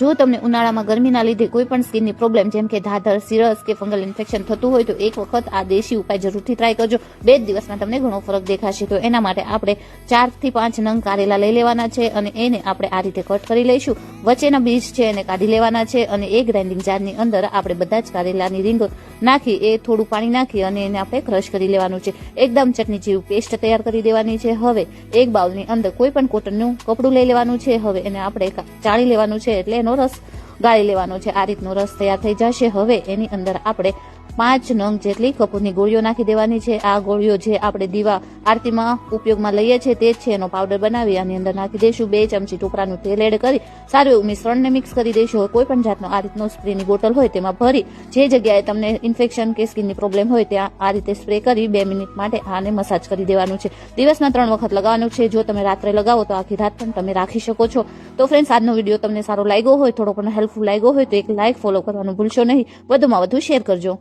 જો તમને ઉનાળામાં ગરમીના લીધે કોઈ પણ સ્કિનની પ્રોબ્લેમ, જેમ કે ધાધર, સિરસ કે ફંગલ ઇન્ફેક્શન થતું હોય તો એક વખત આ દેશી ઉપાય જરૂરથી ટ્રાય કરજો. બે જ દિવસમાં તમને ઘણો ફરક દેખાશે. તો એના માટે આપણે ચારથી પાંચ નંગ કારેલા લઈ લેવાના છે અને એને આપણે આ રીતે કટ કરી લઈશું. વચ્ચેના બીજ છે એને કાઢી લેવાના છે અને એ ગ્રાઇન્ડિંગ જારની અંદર આપણે બધા જ કારેલાની રીંગ નાખી, એ થોડું પાણી નાખી અને એને આપણે ક્રશ કરી લેવાનું છે. એકદમ ચટણી જેવું પેસ્ટ તૈયાર કરી દેવાની છે. હવે એક બાઉલની અંદર કોઈ પણ કોટનનું કપડું લઈ લેવાનું છે. હવે એને આપણે ચાળી લેવાનું છે એટલે એનો રસ ગાળી લેવાનો છે. આ રીતનો રસ તૈયાર થઈ જશે. હવે એની અંદર આપણે પાંચ નંગ જેટલી કપૂરની ગોળીઓ નાખી દેવાની છે. આ ગોળીઓ જે આપણે દીવા આરતીમાં ઉપયોગમાં લઈએ છીએ તે જ છે. એનો પાવડર બનાવી આની અંદર નાખી દઈશું. બે ચમચી ટુકડાનું તેલ એડ કરી સારું એવું મિશ્રણને મિક્સ કરી દઈશું. કોઈ પણ જાતનો આ રીતનો સ્પ્રેની બોટલ હોય તેમાં ભરી જે જગ્યાએ તમને ઇન્ફેક્શન કે સ્કિનની પ્રોબ્લેમ હોય ત્યાં આ રીતે સ્પ્રે કરી બે મિનિટ માટે આને મસાજ કરી દેવાનું છે. દિવસમાં ત્રણ વખત લગાવવાનું છે. જો તમે રાત્રે લગાવો તો આખી રાત પણ તમે રાખી શકો છો. તો ફ્રેન્ડ્સ આજનો વીડિયો તમને સારો લાગ્યો હોય થોડો પણ હેલ્પફુલ લાગ્યો હોય તો એક લાઇક ફોલો કરવાનું ભૂલશો નહીં. વધુમાં વધુ શેર કરજો.